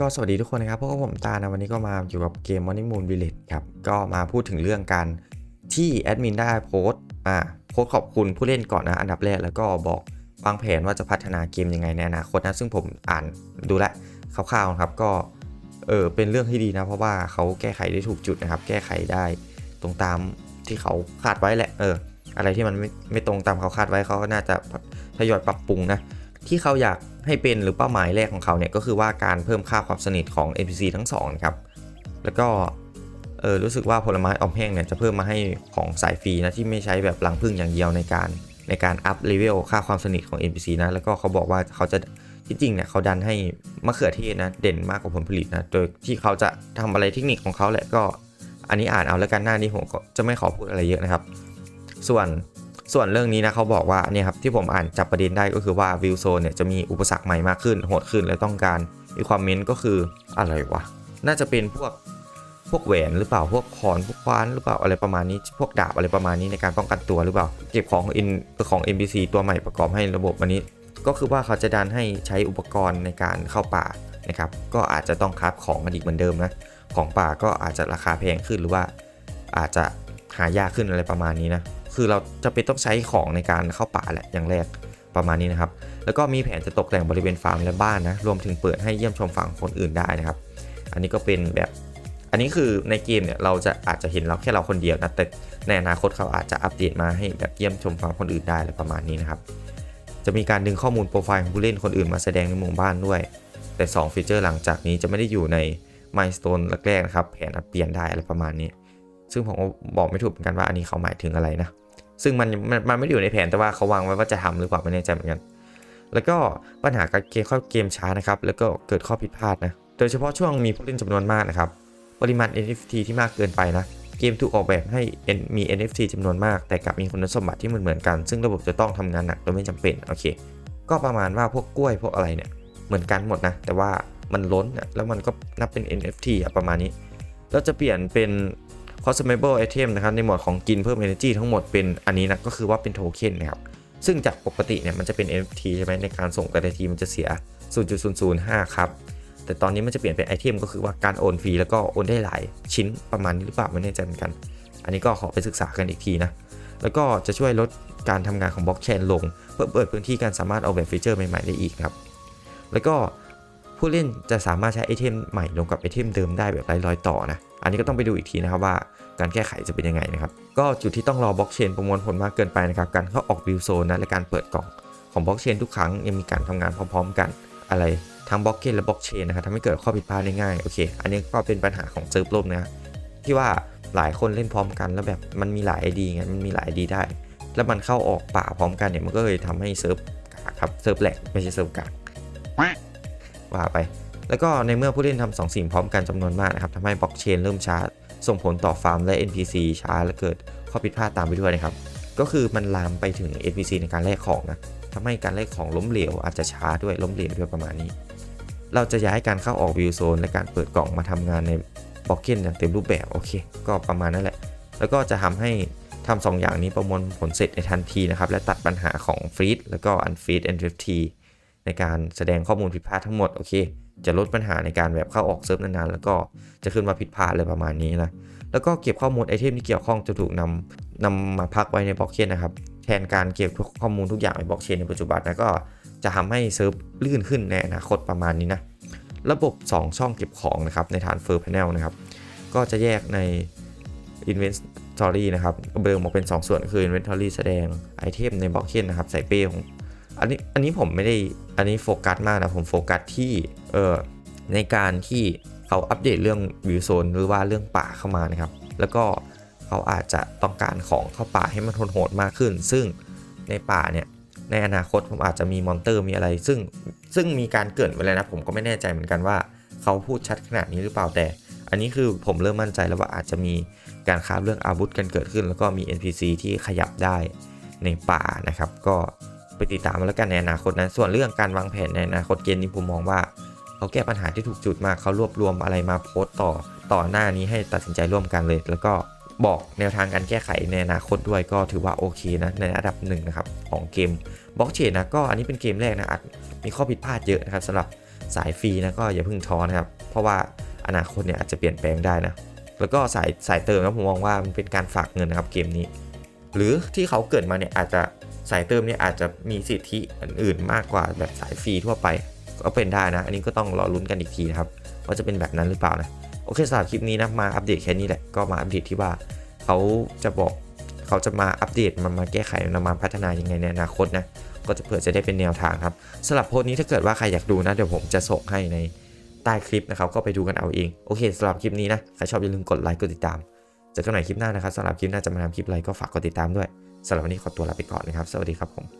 ก็สวัสดีทุกคนนะครับพวกผมตานะวันนี้ก็มาอยู่กับเกม Morning Moon Village ครับ ก็มาพูดถึงเรื่องการที่แอดมินได้โพสต์อ่าโพสต์ขอบคุณผู้เล่นก่อนนะอันดับแรกแล้วก็บอกวางแผนว่าจะพัฒนาเกมยังไงในอนาคตนะซึ่งผมอ่านดูแลวคร่าวๆครับก็เออเป็นเรื่องที่ดีนะ เพราะว่าเขาแก้ไขได้ถูกจุดนะครับ แก้ไขได้ตรงตามที่เขาคาดไว้แหละเอออะไรที่มันไม่ไม่ตรงตามเขาคาดไว้เขาก็น่าจะทยอยปรับปรุงนะที่เขาอยาก ให้เป็นหรือเป้าหมายแรกของเขาเนี่ยก็คือว่าการเพิ่มค่าความสนิทของ NPC ทั้งสองนะครับแล้วก็เออรู้สึกว่าผลไม้ออมแห้งเนี่ยจะเพิ่มมาให้ของสายฟรีนะที่ไม่ใช้แบบหลังพึ่งอย่างเดียวในการในการอัพเลเวลค่าความสนิทของ NPC นะแล้วก็เขาบอกว่าเขาจะที่จริงเนี่ยเขาดันให้มะเขือเทศนะเด่นมากกว่าผลผลิตนะโดยที่เขาจะทำอะไรเทคนิคของเขาแหละก็ อันนี้อ่านเอาแล้วกันหน้านี้ผมก็จะไม่ขอพูดอะไรเยอะนะครับ ส่วน ส่วนเรื่องนี้นะเขาบอกว่าเนี่ยครับที่ผมอ่านจับประเด็นได้ก็คือว่าวิวโซนเนี่ยจะมีอุปสรรคใหม่มากขึ้นโหดขึ้นและต้องการมีความเมนต์ก็คืออะไรวะน่าจะเป็นพวกพวกแหวนหรือเปล่าพวกคอนพวกคว้านหรือเปล่าอะไรประมาณนี้ พวกดาบอะไรประมาณนี้ในการป้องกันตัวหรือเปล่า เก็บของของ N ของ NPC ตัวใหม่ประกอบให้ระบบอันนี้ ก็คือว่าเขาจะดันให้ใช้อุปกรณ์ในการเข้าป่านะครับก็อาจจะต้องคราของกันอีกเหมือนเดิมนะของป่าก็อาจจะราคาแพงขึ้นหรือว่าอาจจะหายากขึ้นอะไรประมาณนี้นะ คือเราจะเป็นต้องใช้ของในการเข้าป่าแหละอย่างแรกประมาณนี้นะครับ แล้วก็มีแผนจะตกแต่งบริเวณฟาร์มและบ้านนะ รวมถึงเปิดให้เยี่ยมชมฝั่งคนอื่นได้นะครับ อันนี้ก็เป็นแบบ อันนี้คือในเกมเนี่ยเราจะอาจจะเห็นเราแค่เราคนเดียวนะ แต่ในอนาคตเขาอาจจะอัปเดตมาให้แบบเยี่ยมชมฝั่งคนอื่นได้อะไรประมาณนี้นะครับ จะมีการดึงข้อมูลโปรไฟล์ของผู้เล่นคนอื่นมาแสดงในหมู่บ้านด้วย แต่ 2 ฟีเจอร์หลังจากนี้จะไม่ได้อยู่ใน Milestone แรกๆนะครับ แผนอาจเปลี่ยนได้อะไรประมาณนี้ ซึ่งผมบอกไม่ถูกเหมือนกันว่าอันนี้เขาหมายถึงอะไรนะ ซึ่งมันมันมันไม่ได้อยู่ในแผนแต่ว่าเขาวางไว้ว่าจะทำหรือเปล่าไม่แน่ใจเหมือนกัน แล้วก็ปัญหาการเกมเข้าเกมช้านะครับ แล้วก็เกิดข้อผิดพลาดนะ โดยเฉพาะช่วงมีผู้เล่นจำนวนมากนะครับ ปริมาณ NFT ที่มากเกินไปนะเกมถูกออกแบบให้มี NFT จำนวนมาก แต่กลับมีคุณสมบัติที่เหมือนเหมือนกัน ซึ่งระบบจะต้องทำงานหนักโดยไม่จำเป็นโอเค ก็ประมาณว่าพวกกล้วยพวกอะไรเนี่ยเหมือนกันหมดนะ แต่ว่ามันล้นอะแล้วมันก็นับเป็น NFT อะประมาณนี้ เราจะเปลี่ยนเป็น consumable item นะครับในหมวดของกินเพิ่ม energy ทั้งหมดเป็นอันนี้นะก็คือว่าเป็นโทเค็นนะครับซึ่งจากปกติเนี่ยมันจะเป็น NFT ใช่ไหมในการส่งแต่ละทีมันจะเสีย 0.005 ครับ แต่ตอนนี้มันจะเปลี่ยนเป็นไอเทมก็คือว่าการโอนฟรีแล้วก็โอนได้หลายชิ้นประมาณนี้หรือเปล่าไม่แน่ใจเหมือนกัน อันนี้ก็ขอไปศึกษากันอีกทีนะ แล้วก็จะช่วยลดการทำงานของบล็อกเชนลง เพื่อเปิดพื้นที่การสามารถเอาแบบฟีเจอร์ใหม่ๆได้อีกครับ แล้วก็ผู้เล่นจะสามารถใช้ไอเทมใหม่ลงกับไอเทมเดิมได้แบบไร้รอยต่อนะ อันนี้ก็ต้องไปดูอีกทีนะครับว่า การแก้ไขจะเป็นยังไงนะครับ ก็จุดที่ต้องรอบล็อกเชนประมวลผลมากเกินไปนะครับ การเข้าออกวิวโซนนะและการเปิดกล่องของบล็อกเชนทุกครั้งยังมีการทำงานพร้อม ๆ กันอะไรทั้งบล็อกเชนและบล็อกเชนนะครับทำให้เกิดข้อผิดพลาดได้ง่ายโอเค อันนี้ก็เป็นปัญหาของเซิร์ฟล่มนะที่ว่าหลายคนเล่นพร้อมกันแล้วแบบมันมีหลาย ID ไงมันมีหลาย ID ได้ แล้วมันเข้าออกป่าพร้อมกันเนี่ยมันก็เลยทำให้เซิร์ฟกากครับเซิร์ฟแหลกไม่ใช่เซิร์ฟกากว่าไป แล้วก็ในเมื่อผู้เล่นทำสองสิ่งพร้อมกันจำนวนมากนะครับทำให้บล็อกเชนเริ่มช้า ส่งผลต่อฟาร์มและ NPC ช้าและเกิดข้อผิดพลาดตามไปด้วยนะครับ ก็คือมันลามไปถึง NPC ในการแลกของนะทำให้การแลกของล้มเหลวอาจจะช้าด้วยล้มเหลวด้วยประมาณนี้ เราจะย้ายการเข้าออกวิวโซนและการเปิดกล่องมาทำงานในบ็อกเกนอย่างเต็มรูปแบบโอเค ก็ประมาณนั้นแหละ แล้วก็จะทำให้ทำสองอย่างนี้ประมวลผลเสร็จในทันทีนะครับ และตัดปัญหาของฟรีดแล้วก็อันฟรีด NFT ในการแสดงข้อมูลผิดพลาดทั้งหมดโอเค จะลดปัญหาในการแบบเข้าออกเซิร์ฟนานๆ แล้วก็จะขึ้นมาผิดพลาดอะไรประมาณนี้นะแล้วก็เก็บข้อมูลไอเทมที่เกี่ยวข้องจะถูกนำนำมาพักไว้ในบล็อกเชนนะครับแทนการเก็บทุกข้อมูลทุกอย่างในบล็อกเชนในปัจจุบันนะก็จะทำให้เซิร์ฟลื่นขึ้นในอนาคตประมาณนี้นะระบบ 2 ช่องเก็บของนะครับในฐาน Fur Panel นะครับก็จะแยกใน Inventory นะครับเบิร์มออกเป็น 2 ส่วนคือ Inventory แสดงไอเทมในบล็อกเชนนะครับใส่เป้ของ อันนี้อันนี้ผมไม่ได้อันนี้โฟกัสมากนะ ผมโฟกัสที่เออในการที่เขาอัปเดตเรื่องวิวโซนหรือว่าเรื่องป่าเข้ามานะครับ แล้วก็เขาอาจจะต้องการของเข้าป่าให้มันทนโหดมากขึ้น ซึ่งในป่าเนี่ยในอนาคตผมอาจจะมีมอนเตอร์มีอะไร ซึ่งซึ่งมีการเกิดไว้แล้วนะ ผมก็ไม่แน่ใจเหมือนกันว่า เขาพูดชัดขนาดนี้หรือเปล่าแต่ อันนี้คือผมเริ่มมั่นใจแล้วว่าอาจจะมีการค้าเรื่องอาวุธกันเกิดขึ้น แล้วก็มี NPC ที่ขยับได้ในป่านะครับ ก็ ไปติดตามมาแล้วกันในอนาคตนะส่วนเรื่องการวางแผนในอนาคตเกมนี้ผมมองว่าเขาแก้ปัญหาที่ถูกจุดมากเขารวบรวมอะไรมาโพสต์ต่อต่อหน้านี้ให้ตัดสินใจร่วมกันเลย แล้วก็บอกแนวทางการแก้ไขในอนาคตด้วยก็ถือว่าโอเคนะในระดับหนึ่งนะครับของเกมบล็อกเชนนะก็อันนี้เป็นเกมแรกนะอาจมีข้อผิดพลาดเยอะนะครับสำหรับสายฟรีนะก็อย่าเพิ่งท้อนะครับ เพราะว่าอนาคตเนี่ยอาจจะเปลี่ยนแปลงได้นะ แล้วก็สายสายเติมนะผมมองว่ามันเป็นการฝากเงินนะครับเกมนี้ หรือที่เขาเกิดมาเนี่ยอาจจะ สายเติมเนี่ยอาจจะมีสิทธิอื่นๆ มากกว่าแบบสายฟรีทั่วไปก็เป็นได้นะ อันนี้ก็ต้องรอลุ้นกันอีกทีนะครับว่าจะเป็นแบบนั้นหรือเปล่านะโอเคสำหรับคลิปนี้นะมาอัปเดตแค่นี้แหละก็มาอัปเดตที่ว่าเขาจะบอกเขาจะมาอัปเดตมันมาแก้ไขนำมาพัฒนายังไงในอนาคตนะก็จะเผื่อจะได้เป็นแนวทางครับสำหรับโพสต์นี้ถ้าเกิดว่าใครอยากดูนะเดี๋ยวผมจะส่งให้ในใต้คลิปนะครับก็ไปดูกันเอาเองโอเคสำหรับคลิปนี้นะใครชอบอย่าลืมกดไลค์กดติดตามเจอกันใหม่คลิปหน้านะครับสำหรับคลิปหน้าจะมาทำคลิปอะไรก็ฝากกดติดตามด้วย สำหรับวันนี้ขอตัวลาไปก่อนนะครับ สวัสดีครับผม